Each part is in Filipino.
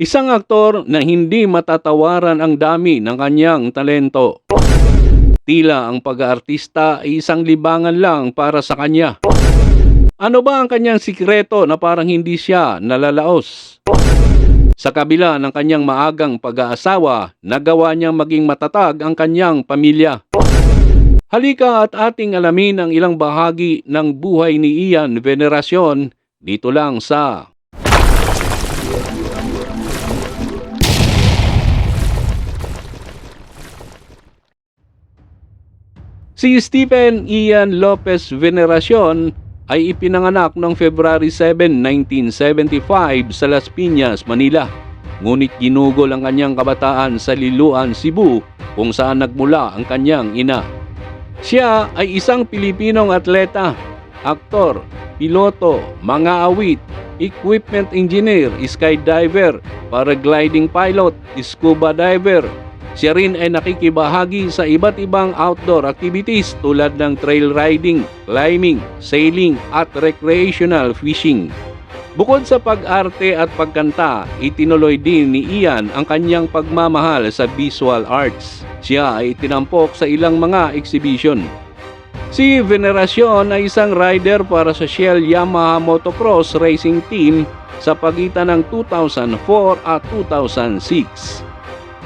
Isang aktor na hindi matatawaran ang dami ng kanyang talento. Tila ang pag-aartista ay isang libangan lang para sa kanya. Ano ba ang kanyang sikreto na parang hindi siya nalalaos? Sa kabila ng kanyang maagang pag-aasawa, nagawa niyang maging matatag ang kanyang pamilya. Halika at ating alamin ang ilang bahagi ng buhay ni Ian Veneracion dito lang sa Si Stephen Ian Lopez Veneracion ay ipinanganak noong February 7, 1975 sa Las Piñas, Manila. Ngunit ginugol ang kanyang kabataan sa Liluan, Cebu kung saan nagmula ang kanyang ina. Siya ay isang Pilipinong atleta, aktor, piloto, mga awit, equipment engineer, skydiver, paragliding pilot, scuba diver, siya rin ay nakikibahagi sa iba't ibang outdoor activities tulad ng trail riding, climbing, sailing at recreational fishing. Bukod sa pag-arte at pagkanta, itinuloy din ni Ian ang kanyang pagmamahal sa visual arts. Siya ay tinampok sa ilang mga exhibition. Si Veneracion ay isang rider para sa Shell Yamaha Motocross Racing Team sa pagitan ng 2004 at 2006.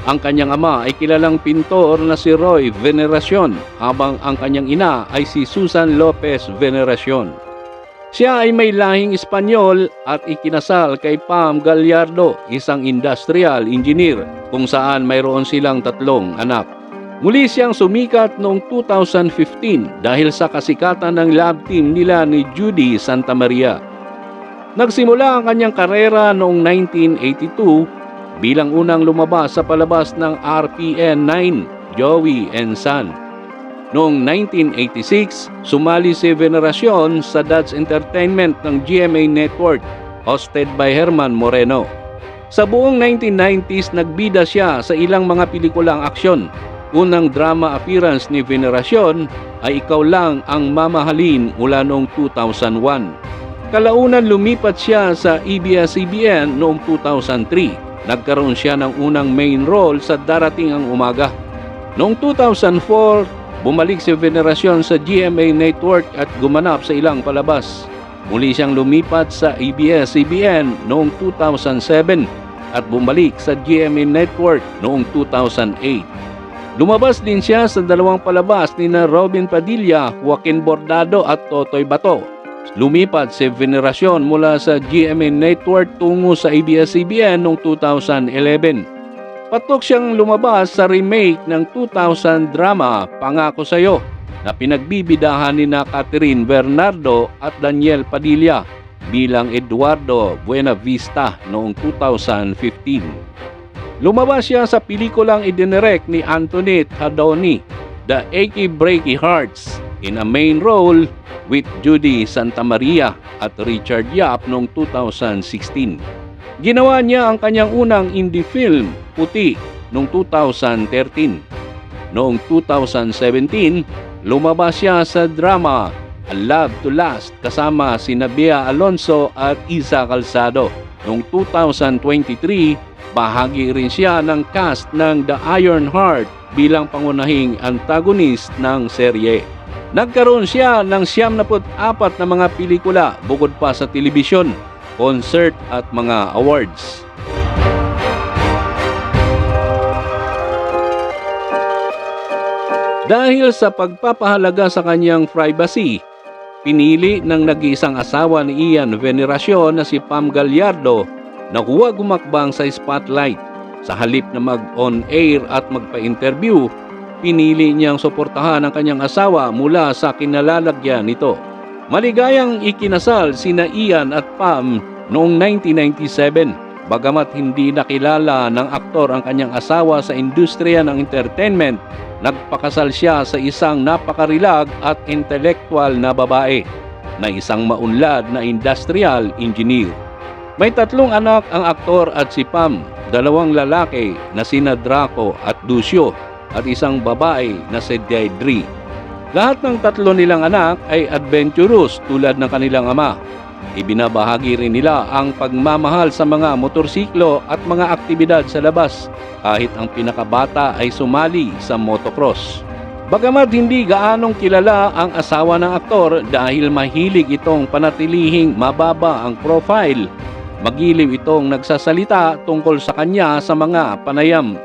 Ang kanyang ama ay kilalang pintor na si Roy Veneracion habang ang kanyang ina ay si Susan Lopez Veneracion. Siya ay may lahing Espanyol at ikinasal kay Pam Gallardo, isang industrial engineer kung saan mayroon silang tatlong anak. Muli siyang sumikat noong 2015 dahil sa kasikatan ng lab team nila ni Judy Santa Maria. Nagsimula ang kanyang karera noong 1982 bilang unang lumabas sa palabas ng RPN 9, Joey and Son. Noong 1986, sumali si Veneracion sa Dads Entertainment ng GMA Network, hosted by Herman Moreno. Sa buong 1990s, nagbida siya sa ilang mga pelikulang aksyon. Unang drama appearance ni Veneracion ay Ikaw Lang Ang Mamahalin mula noong 2001. Kalaunan lumipat siya sa E ABS-CBN noong 2003 nagkaroon siya ng unang main role sa Darating ang Umaga. Noong 2004, bumalik si Veneracion sa GMA Network at gumanap sa ilang palabas. Muli siyang lumipat sa ABS-CBN noong 2007 at bumalik sa GMA Network noong 2008. Lumabas din siya sa dalawang palabas ni Robin Padilla, Joaquin Bordado at Totoy Bato. Lumipat si Veneracion mula sa GMA Network tungo sa ABS-CBN noong 2011. Patok siyang lumabas sa remake ng 2000 drama Pangako Sa'yo na pinagbibidahan ni na Catherine Bernardo at Daniel Padilla bilang Eduardo Buenavista noong 2015. Lumabas siya sa pelikulang idinirect ni Antoinette Hadoni, The Achy Breaky Hearts, in a main role with Judy Santa Maria at Richard Yap noong 2016. Ginawa niya ang kanyang unang indie film, Puti, noong 2013. Noong 2017, lumabas siya sa drama A Love to Last kasama si Bea Alonso at Isa Calzado. Noong 2023, bahagi rin siya ng cast ng The Iron Heart bilang pangunahing antagonist ng serye. Nagkaroon siya ng 74 na mga pelikula bukod pa sa telebisyon, concert at mga awards. Dahil sa pagpapahalaga sa kanyang privacy, pinili ng nag-iisang asawa ni Ian Veneracion na si Pam Gallardo na huwag gumakbang sa spotlight. Sa halip na mag-on-air at magpa-interview, pinili niyang suportahan ang kanyang asawa mula sa kinalalagyan nito. Maligayang ikinasal sina Ian at Pam noong 1997. Bagamat hindi nakilala ng aktor ang kanyang asawa sa industriya ng entertainment, nagpakasal siya sa isang napakarilag at intelektual na babae na isang maunlad na industrial engineer. May tatlong anak ang aktor at si Pam, dalawang lalaki na sina Draco at Lucio at isang babae na si Deidre. Lahat ng tatlo nilang anak ay adventurous tulad ng kanilang ama. Ibinabahagi rin nila ang pagmamahal sa mga motorsiklo at mga aktibidad sa labas kahit ang pinakabata ay sumali sa motocross. Bagamat hindi gaanong kilala ang asawa ng aktor dahil mahilig itong panatilihing mababa ang profile, magiliw itong nagsasalita tungkol sa kanya sa mga panayam.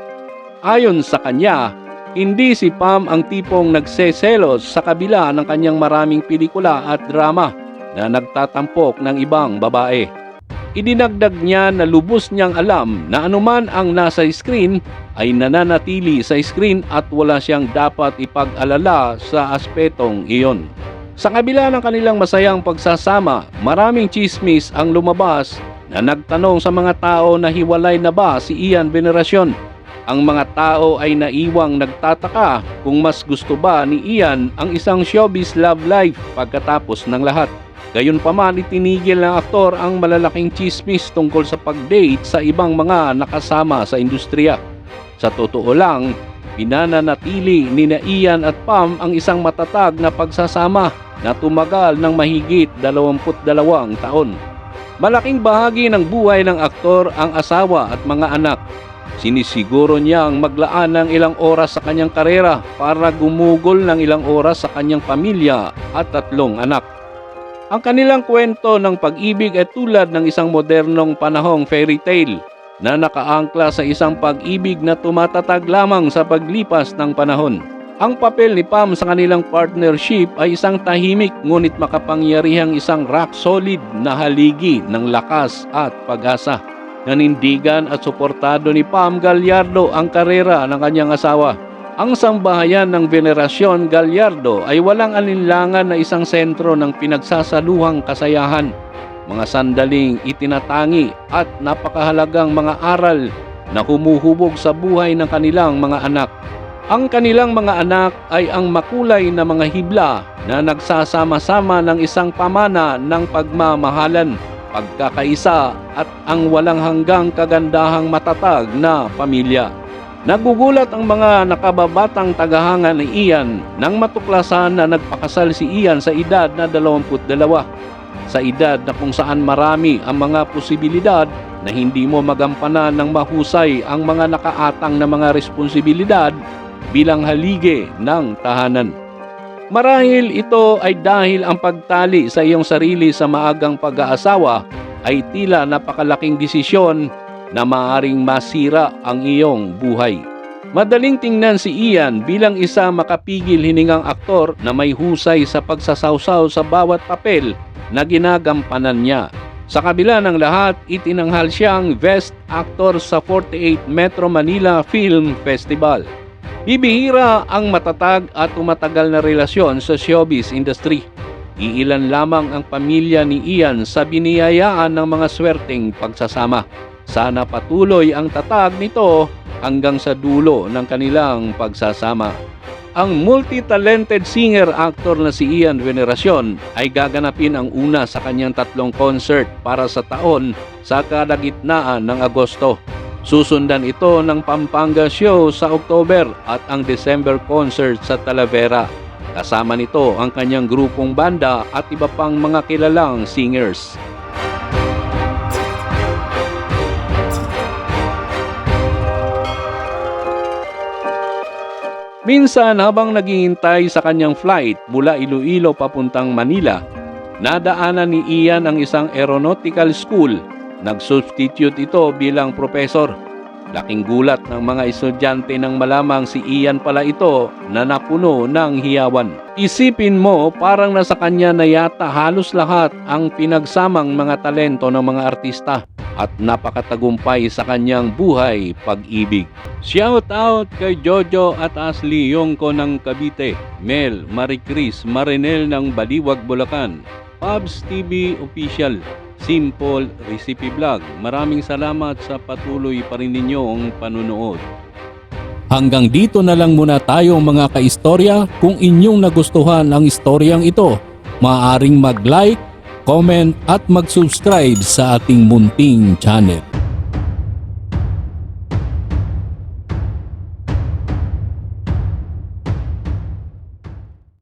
Ayon sa kanya, hindi si Pam ang tipong nagseselos sa kabila ng kanyang maraming pelikula at drama na nagtatampok ng ibang babae. Idinagdag niya na lubos niyang alam na anuman ang nasa screen ay nananatili sa screen at wala siyang dapat ipag-alala sa aspetong iyon. Sa kabila ng kanilang masayang pagsasama, maraming chismis ang lumabas na nagtanong sa mga tao na hiwalay na ba si Ian Veneracion. Ang mga tao ay naiwang nagtataka kung mas gusto ba ni Ian ang isang showbiz love life pagkatapos ng lahat. Gayunpaman itinigil ng aktor ang malalaking chismis tungkol sa pag-date sa ibang mga nakasama sa industriya. Sa totoo lang, pinananatili ni na Ian at Pam ang isang matatag na pagsasama na tumagal ng mahigit 22 taon. Malaking bahagi ng buhay ng aktor ang asawa at mga anak. Sinisiguro niyang maglaan ng ilang oras sa kanyang karera para gumugol ng ilang oras sa kanyang pamilya at tatlong anak. Ang kanilang kwento ng pag-ibig ay tulad ng isang modernong panahong fairy tale na nakaangkla sa isang pag-ibig na tumatatag lamang sa paglipas ng panahon. Ang papel ni Pam sa kanilang partnership ay isang tahimik ngunit makapangyarihang isang rock solid na haligi ng lakas at pag-asa. Nanindigan at suportado ni Pam Gallardo ang karera ng kanyang asawa. Ang sambahayan ng Venerasyon Gallardo ay walang alinlangan na isang sentro ng pinagsasaluhang kasayahan, mga sandaling itinatangi at napakahalagang mga aral na humuhubog sa buhay ng kanilang mga anak. Ang kanilang mga anak ay ang makulay na mga hibla na nagsasama-sama ng isang pamana ng pagmamahalan, pagkakaisa at ang walang hanggang kagandahang matatag na pamilya. Nagugulat ang mga nakababatang tagahanga ni Ian nang matuklasan na nagpakasal si Ian sa edad na 22. Sa edad na kung saan marami ang mga posibilidad na hindi mo magampanan ng mahusay ang mga nakaatang na mga responsibilidad bilang haligi ng tahanan. Marahil ito ay dahil ang pagtali sa iyong sarili sa maagang pag-aasawa ay tila napakalaking desisyon na maaring masira ang iyong buhay. Madaling tingnan si Ian bilang isa makapigil hiningang aktor na may husay sa pagsasawsaw sa bawat papel na ginagampanan niya. Sa kabila ng lahat, itinanghal siyang Best Actor sa 48 Metro Manila Film Festival. Bibihira ang matatag at tumatagal na relasyon sa showbiz industry. Iilan lamang ang pamilya ni Ian sa biniyayaan ng mga swerteng pagsasama. Sana patuloy ang tatag nito hanggang sa dulo ng kanilang pagsasama. Ang multi-talented singer-actor na si Ian Veneracion ay gaganapin ang una sa kanyang tatlong concert para sa taon sa kalagitnaan ng Agosto. Susundan ito ng Pampanga Show sa October at ang December concert sa Talavera. Kasama nito ang kanyang grupong banda at iba pang mga kilalang singers. Minsan habang naghihintay sa kanyang flight mula Iloilo papuntang Manila, nadaanan ni Ian ang isang aeronautical school. Nag-substitute ito bilang profesor. Laking gulat ng mga estudyante nang malamang si Ian pala ito na napuno ng hiyawan. Isipin mo parang nasa kanya na yata halos lahat ang pinagsamang mga talento ng mga artista at napakatagumpay sa kanyang buhay pag-ibig. Shout out kay Jojo at Ashley Yongko ng Cavite, Mel, Maricris, Marinel ng Baliwag, Bulacan, Pabs TV Official, Simple Recipe Vlog. Maraming salamat sa patuloy pa rin ninyong panunood. Hanggang dito na lang muna tayo mga kaistorya. Kung inyong nagustuhan ang istoryang ito, maaaring mag-like, comment at mag-subscribe sa ating munting channel.